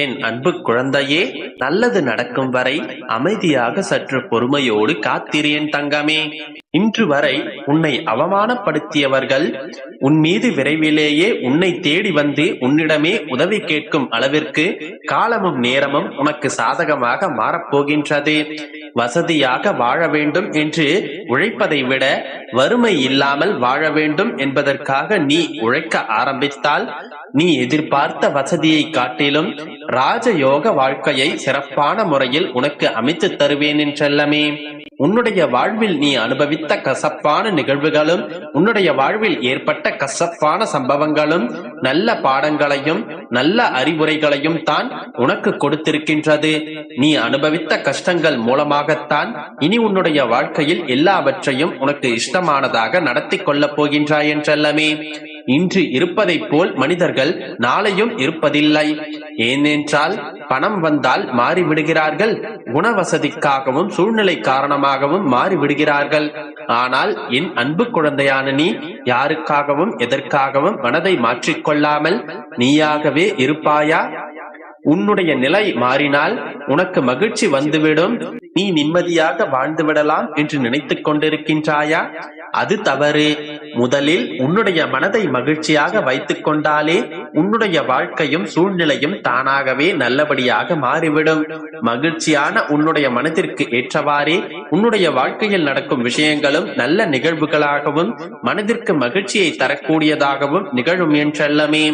என் அன்பு குழந்தையே நல்லது நடக்கும் வரை அமைதியாக சற்று பொறுமையோடு காத்திரியன் தங்கமே. இன்று வரை உன்னை அவமானப்படுத்தியவர்கள் உன் மீது விரைவிலேயே உன்னை தேடி வந்து உன்னிடமே உதவி கேட்கும் அளவிற்கு காலமும் நேரமும் உனக்கு சாதகமாக மாறப்போகின்றது. வசதியாக வாழ வேண்டும் என்று உழைப்பதை விட வறுமை இல்லாமல் வாழ வேண்டும் என்பதற்காக நீ உழைக்க ஆரம்பித்தால் நீ எதிர்பார்த்த வசதியை காட்டிலும் ராஜயோக வாழ்க்கையை சிறப்பான முறையில் உனக்கு அமைத்து தருவேன் என்றல்லமே உன்னுடைய வாழ்வில் நீ அனுபவித்த கசப்பான நிகழ்வுகளும் உன்னுடைய வாழ்வில் ஏற்பட்ட கசப்பான சம்பவங்களும் நல்ல பாடங்களையும் நல்ல அறிவுரைகளையும் தான் உனக்கு கொடுத்திருக்கின்றது. நீ அனுபவித்த கஷ்டங்கள் மூலமாகத்தான் இனி உன்னுடைய வாழ்க்கையில் எல்லாவற்றையும் உனக்கு இஷ்டமானதாக நடத்தி கொள்ளப் போகின்றாய் என்றல்லமே இன்று இருப்பதைப் போல் மனிதர்கள் நாளையும் இருப்பதில்லை. ஏனென்றால் பணம் வந்தால் மாறிவிடுகிறார்கள் குணவசதிக்காகவும் சூழ்நிலை காரணமாகவும் மாறிவிடுகிறார்கள். ஆனால் என் அன்பு குழந்தையான நீ யாருக்காகவும் எதற்காகவும் மனதை மாற்றிக்கொள்ளாமல் நீயாகவே இருப்பாயா? உன்னுடைய நிலை மாறினால் உனக்கு மகிழ்ச்சி வந்துவிடும். நீ நிம்மதியாக வாழ்ந்து விடலாம் என்று நினைத்துக் கொண்டிருக்கின்றாயா? அது தவறு. முதலில் உன்னுடைய மனதை மகிழ்ச்சியாக வைத்துக் கொண்டாலே உன்னுடைய வாழ்க்கையும் சூழ்நிலையும் தானாகவே நல்லபடியாக மாறிவிடும். மகிழ்ச்சியான உன்னுடைய மனதிற்கு ஏற்றவாறே உன்னுடைய வாழ்க்கையில் நடக்கும் விஷயங்களும் நல்ல நிகழ்வுகளாகவும் மனதிற்கு மகிழ்ச்சியை தரக்கூடியதாகவும் நிகழும் என்றல்லமே.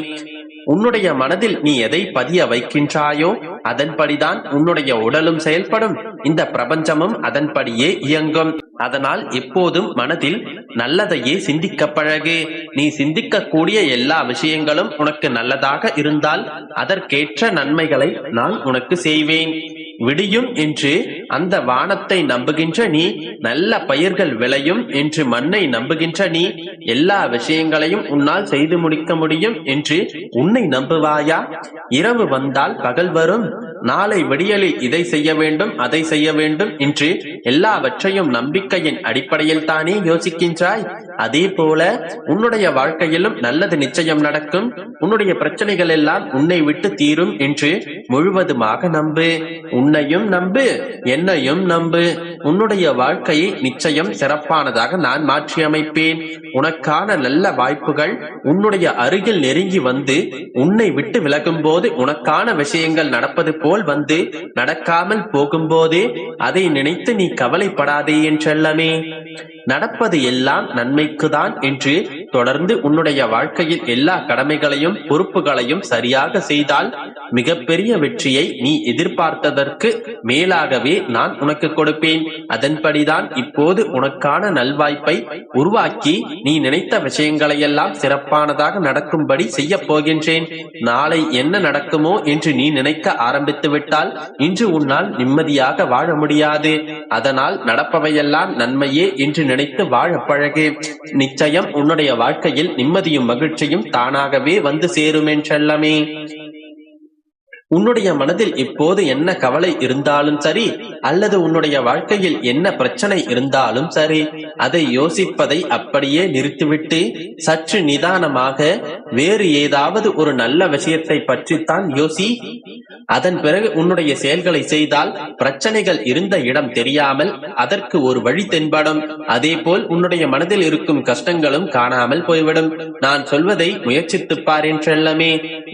உன்னுடைய மனதில் நீ எதை பதிய வைக்கின்றாயோ அதன்படிதான் உன்னுடைய உடலும் செயல்படும். இந்த பிரபஞ்சமும் அதன்படியே இயங்கும். அதனால் எப்போதும் மனதில் நல்லதையே சிந்திக்க பழகு. நீ சிந்திக்கக்கூடிய எல்லா விஷயங்களும் உனக்கு நல்லதாக இருந்தால் அதற்கேற்ற நன்மைகளை நான் உனக்கு செய்வேன். விடியும் என்று அந்த வானத்தை நம்புகின்ற நீ நல்ல பயிர்கள் விளையும் என்று மண்ணை நம்புகின்ற நீ எல்லா விஷயங்களையும் உன்னால் செய்து முடிக்க முடியும் என்று உன்னை நம்புவாயா? இரவு வந்தால் பகல் வரும். நாளை விடியலில் இதை செய்ய வேண்டும் அதை செய்ய வேண்டும் என்று எல்லாவற்றையும் நம்பிக்கையின் அடிப்படையில் தானே யோசிக்கின்றாய்? அதே போல உன்னுடைய வாழ்க்கையிலும் நல்லது நிச்சயம் நடக்கும். உன்னுடைய பிரச்சனைகள் எல்லாம் உன்னை விட்டு தீரும் என்று முழுவதுமாக நம்பு. உன்னையும் நம்பு என்னையும் நம்பு. உன்னுடைய வாழ்க்கையை நிச்சயம் சிறப்பானதாக நான் மாற்றி அமைப்பேன் உனக்கான நல்ல வாய்ப்புகள் உன்னுடைய அருகில் நெருங்கி வந்து உன்னை விட்டு விலகும் போது உனக்கான விஷயங்கள் நடப்பது போல் வந்து நடக்காமல் போகும்போது அதை நினைத்து நீ கவலைப்படாதே என்றல்லமே. நடப்பது எல்லாம் நன்மை நன்மைக்குதான் என்று தொடர்ந்து உன்னுடைய வாழ்க்கையில் எல்லா கடமைகளையும் பொறுப்புகளையும் சரியாக செய்தால் மிகப்பெரிய வெற்றியை நீ எதிர்பார்த்ததற்கு மேலாகவே நான் உனக்கு கொடுப்பேன். அதன்படிதான் இப்போது உனக்கான நல்வாய்ப்பை உருவாக்கி நீ நினைத்த விஷயங்களை எல்லாம் சிறப்பானதாக நடக்கும்படி செய்ய போகின்றேன். நாளை என்ன நடக்குமோ என்று நீ நினைக்க ஆரம்பித்து விட்டால் இன்று உன்னால் நிம்மதியாக வாழ முடியாது. அதனால் நடப்பவையெல்லாம் நன்மையே என்று நினைத்து வாழ பழகு. நிச்சயம் உன்னுடைய வாழ்க்கையில் நிம்மதியும் மகிழ்ச்சியும் தானாகவே வந்து சேருமென்றல்லமே உன்னுடைய மனதில் இப்போது என்ன கவலை இருந்தாலும் சரி அல்லது உன்னுடைய வாழ்க்கையில் என்ன பிரச்சனை இருந்தாலும் சரி அதை யோசிப்பதை அப்படியே நிறுத்திவிட்டு சற்று நிதானமாக வேறு ஏதாவது ஒரு நல்ல விஷயத்தை பற்றித்தான் யோசி. அதன் பிறகு உன்னுடைய செயல்களை செய்தால் பிரச்சனைகள் இருந்த இடம் தெரியாமல் அதற்கு ஒரு வழி தென்படும். அதே போல் உன்னுடைய மனதில் இருக்கும் கஷ்டங்களும் காணாமல் போய்விடும். நான் சொல்வதை முயற்சித்துப்பார் என்றெல்லாமே.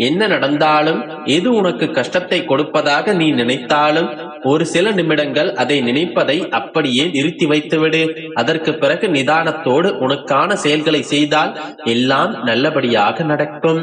என்ன நடந்தாலும் எது உனக்கு கஷ்டத்தை கொடுப்பதாக நீ நினைத்தாலும் ஒரு சில நிமிடங்கள் அதை நினைப்பதை அப்படியே நிறுத்தி வைத்துவிடு. அதற்கு பிறகு நிதானத்தோடு உனக்கான செயல்களை செய்தால் எல்லாம் நல்லபடியாக நடக்கும்.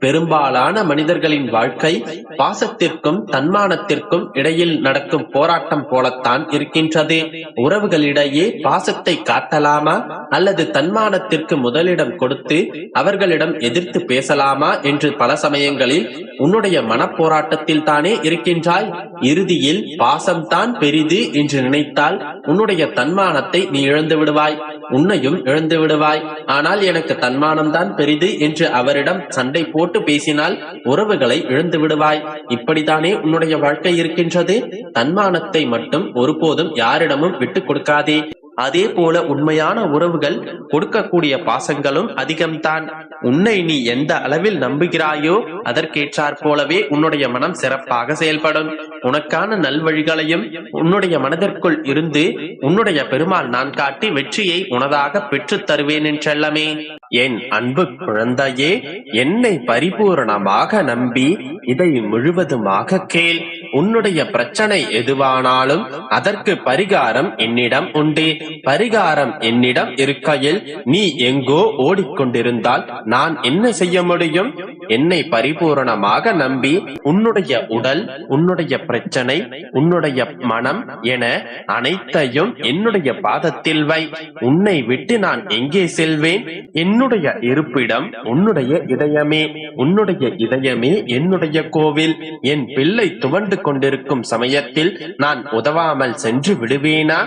பெரும்பாலான மனிதர்களின் வாழ்க்கை பாசத்திற்கும் தன்மானத்திற்கும் இடையில் நடக்கும் போராட்டம் போலத்தான் இருக்கின்றது. உறவுகளிடையே பாசத்தை காட்டலாமா? அல்லது தன்மானத்திற்கு முதலிடம் கொடுத்து அவர்களிடம் எதிர்த்து பேசலாமா? என்று பல சமயங்களில் உன்னுடைய மனப்போராட்டத்தில் தானே இருக்கின்றாய். இறுதியில் பாசம்தான் பெரிது என்று நினைத்தால் உன்னுடைய தன்மானத்தை நீ இழந்து விடுவாய். உன்னையும் இழந்து விடுவாய். ஆனால் எனக்கு தன்மானம்தான் பெரிது என்று அவரிடம் சண்டை போட்டு பேசினால் உறவுகளை இழந்து விடுவாய். இப்படித்தானே உன்னுடைய வாழ்க்கை இருக்கின்றது? தன்மானத்தை மட்டும் ஒருபோதும் யாரிடமும் விட்டுக் கொடுக்காதே. அதே போல உண்மையான உறவுகள் கொடுக்கக்கூடிய பாசங்களும் அதிகம்தான். உன்னை நீ எந்த அளவில் நம்புகிறாயோ அதற்கேற்றாற் போலவே உன்னுடைய மனம் சிறப்பாக செயல்படும். உனக்கான நல்வழிகளையும் உன்னுடைய மனதிற்குள் இருந்து உன்னுடைய பெருமாள் நான் காட்டி வெற்றியை உனதாக பெற்றுத் தருவேன் என்றெல்லமே. என் அன்பு குழந்தையே என்னை பரிபூரணமாக நம்பி இதை முழுவதுமாக கேள். உன்னுடைய பிரச்சனை எதுவானாலும் அதற்கு பரிகாரம் என்னிடம் உண்டு. பரிகாரம் என்னிடம் இருக்கையில் நீ எங்கோ ஓடிக்கொண்டிருந்தால் நான் என்ன செய்ய முடியும்? என்னை பரிபூரணமாக நம்பி உன்னுடைய உடல் உன்னுடைய பிரச்சனை உன்னுடைய மனம் என அனைத்தையும் என்னுடைய பாதத்தில் வை. உன்னை விட்டு நான் எங்கே செல்வேன்? என்னுடைய இருப்பிடம் உன்னுடைய இதயமே உன்னுடைய இதயமே என்னுடைய கோவில். என் பிள்ளை துவண்டு கொண்டிருக்கும் சமயத்தில் நான் உதவாமல் சென்று விடுவேனா?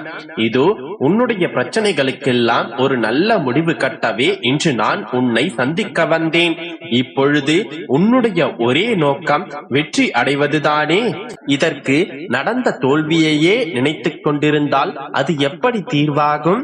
இதோ உன்னுடைய பிரச்சனைகளுக்கெல்லாம் ஒரு நல்ல முடிவு கட்டவே இன்று நான் உன்னை சந்திக்க வந்தேன். இப்பொழுது உன்னுடைய ஒரே நோக்கம் வெற்றி அடைவதுதானே. இதற்கு நடந்த தோல்வியையே நினைத்துக் கொண்டிருந்தால் அது எப்படி தீர்வாகும்?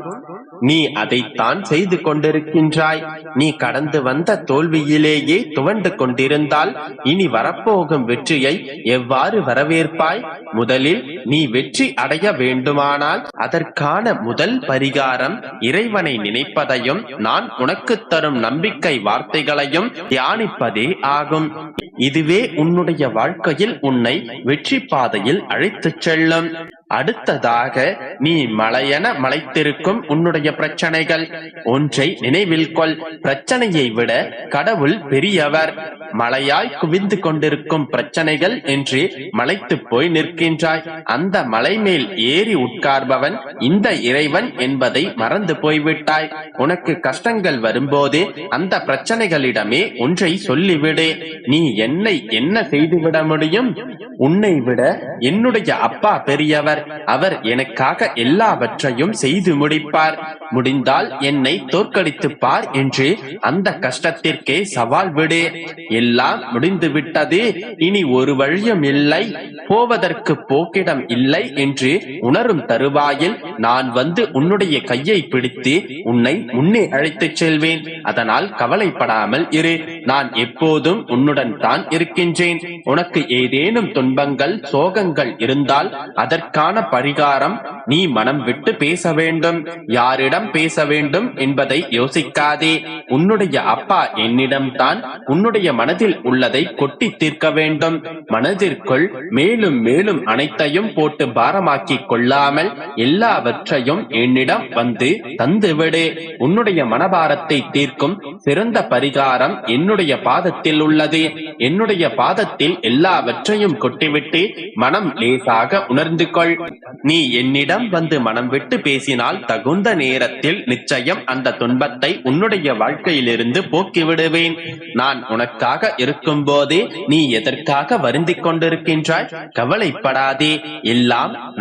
நீ அதைத்தான் செய்து கொண்டிருக்கின்றாய். நீ கடந்து வந்த தோல்வியிலேயே துவண்டு கொண்டிருந்தால் இனி வரப்போகும் வெற்றியை எவ்வாறு வரவேற்பாய்? முதலில் நீ வெற்றி அடைய வேண்டுமானால் அதற்கான முதல் பரிகாரம் இறைவனை நினைப்பதையும் நான் உனக்கு தரும் நம்பிக்கை வார்த்தைகளையும் தியானிப்பதே ஆகும். இதுவே உன்னுடைய வாழ்க்கையில் உன்னை வெற்றி பாதையில் அழைத்துச் செல்லும். அடுத்ததாக நீ மலையென மலைத்திருக்கும் உன்னுடைய பிரச்சனைகள். ஒன்றை நினைவில் கொள். பிரச்சனையை விட கடவுள் பெரியவர். மலையாய் குவிந்து கொண்டிருக்கும் பிரச்சனைகள் என்று மலைத்து போய் நிற்கின்றாய். அந்த மலை மேல் ஏறி உட்கார்பவன் இந்த இறைவன் என்பதை மறந்து போய்விட்டாய். உனக்கு கஷ்டங்கள் வரும்போது அந்த பிரச்சனைகளிடமே ஒன்றை சொல்லிவிடு. நீ என்னை என்ன செய்துவிட முடியும்? உன்னை விட என்னுடைய அப்பா பெரியவர். அவர் எனக்காக எல்லாவற்றையும் செய்து முடிப்பார். முடிந்தால் என்னை தோற்கடித்து பார் என்று அந்த கஷ்டத்திற்கே சவால் விடு. எல்லாம் முடிந்து விட்டது. இனி ஒரு வழியும் இல்லை. போவதற்கு போக்கிடம் இல்லை என்று உணரும் தருவாயில் நான் வந்து உன்னுடைய கையை பிடித்து உன்னை முன்னே அழைத்துச் செல்வேன். அதனால் கவலைப்படாமல் இரு. நான் எப்போதும் உன்னுடன் தான் இருக்கின்றேன். உனக்கு ஏதேனும் துன்பங்கள் சோகங்கள் இருந்தால் அதற்கான பரிகாரம் நீ மனம் விட்டு பேச வேண்டும். யாரிடம் பேச வேண்டும் என்பதை யோசிக்காதே. உன்னுடைய அப்பா என்னிடம்தான் உன்னுடைய மனதில் உள்ளதை கொட்டி தீர்க்க வேண்டும். மனதிற்குள் மேலும் மேலும் அனைத்தையும் போட்டு பாரமாக்கிக் கொள்ளாமல் எல்லாவற்றையும் என்னிடம் வந்து தந்துவிடு. உன்னுடைய மனபாரத்தை தீர்க்கும் சிறந்த பரிகாரம் என்னுடைய என்னுடைய பாதத்தில் உள்ளது. என்னுடைய பாதத்தில் எல்லாவற்றையும் கொட்டிவிட்டு மனம் லேசாக உணர்ந்து கொள் நீ என்னிடம் வந்து மனம் விட்டு பேசினால் தகுந்த நேரத்தில் நிச்சயம் அந்த துன்பத்தை உன்னுடைய வாழ்க்கையிலிருந்து போக்கிவிடுவேன். நான் உனக்காக இருக்கும் போதே நீ எதற்காக வருந்திக் கொண்டிருக்கின்றாய்? கவலைப்படாதே. எல்லாம்